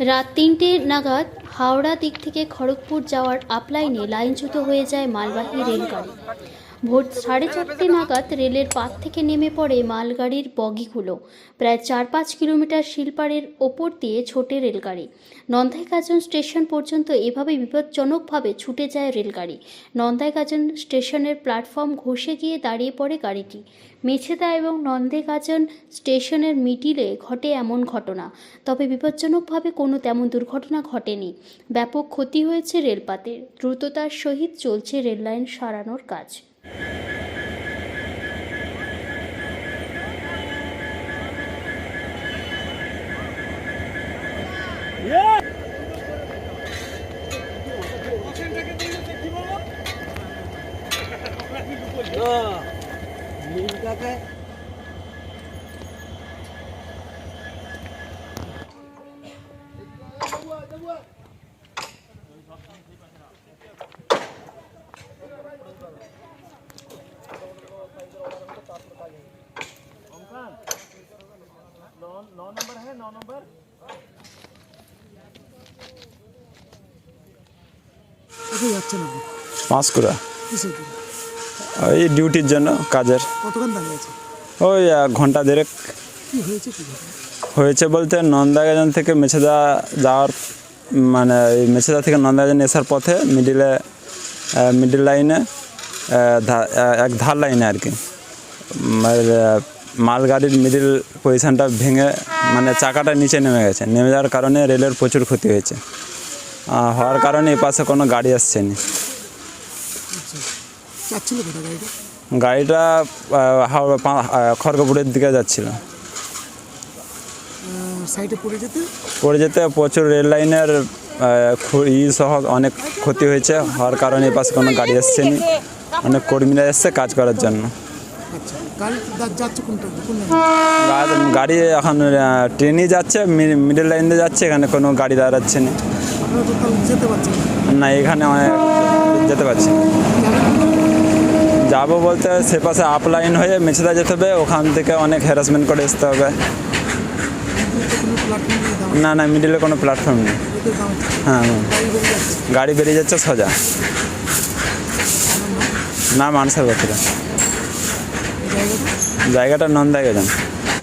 রাত তিনটে নাগাদ হাওড়া দিক থেকে খড়গপুর যাওয়ার আপলাইনে লাইনচ্যুত হয়ে যায় মালবাহী রেলগাড়ি। ভোর সাড়ে চারটে নাগাদ রেলের পাত থেকে নেমে পড়ে মালগাড়ির বগিগুলো। প্রায় চার পাঁচ কিলোমিটার শিলপাড়ের ওপর দিয়ে ছোটে রেলগাড়ি। নন্দাইগাজন স্টেশন পর্যন্ত এভাবে বিপজ্জনকভাবে ছুটে যায় রেলগাড়ি। নন্দাইগাজন স্টেশনের প্ল্যাটফর্ম ঘষে গিয়ে দাঁড়িয়ে পড়ে গাড়িটি। মেছেদা এবং নন্দেগাজন স্টেশনের মিডিলে ঘটে এমন ঘটনা। তবে বিপজ্জনকভাবে কোনো তেমন দুর্ঘটনা ঘটেনি। ব্যাপক ক্ষতি হয়েছে রেলপাতের। দ্রুততার সহিত চলছে রেললাইন সারানোর কাজ। নীলটাকে কোথায় যাচ্ছেন আপনি পাঁশকুড়া ডিউটির জন্য কাজের। কতক্ষণ দাঁড়িয়ে আছে? ওই এক ঘণ্টা দেড়েক। কি হয়েছে কি হয়েছে বলতে নন্দাগাজন থেকে মেছেদা যাওয়ার মানে মেছেদা থেকে নন্দাগাজন আসার পথে মিডিলে মিডিল লাইনে এক ধার লাইনে আর কি। মালগাড়ির মিডিল পজিশনটা ভেঙে মানে চাকাটা নিচে নেমে গেছে। নেমে যাওয়ার কারণে রেলের প্রচুর ক্ষতি হয়েছে। হওয়ার কারণে এ পাশে কোনো গাড়ি আসছে না গাড়িটা? খড়গপুরের দিকে যাচ্ছিল। পড়ে যেতে? প্রচুর রেল লাইনের ই সহ অনেক ক্ষতি হয়েছে হওয়ার কারণে এই পাশে কোনো গাড়ি আসছে নি অনেক কর্মীরা এসছে কাজ করার জন্য। আচ্ছা গাড়ি এখন ট্রেনই যাচ্ছে মিডল লাইন দিয়ে যাচ্ছে এখানে কোনো গাড়ি দাঁড়াচ্ছে না। না। এখানে অনেক যেতে পারছি। যাব বলতে সে পাশে আপলাইন হয়ে মেছেদা যেতে হবে, ওখান থেকে অনেক হ্যারাসমেন্ট করে আসতে হবে না না মিডিলে কোনো প্ল্যাটফর্ম নেই হ্যাঁ। গাড়ি বেরিয়ে যাচ্ছে, সোজা না মানুষের বছরে জায়গাটা নন্দাই গেছেন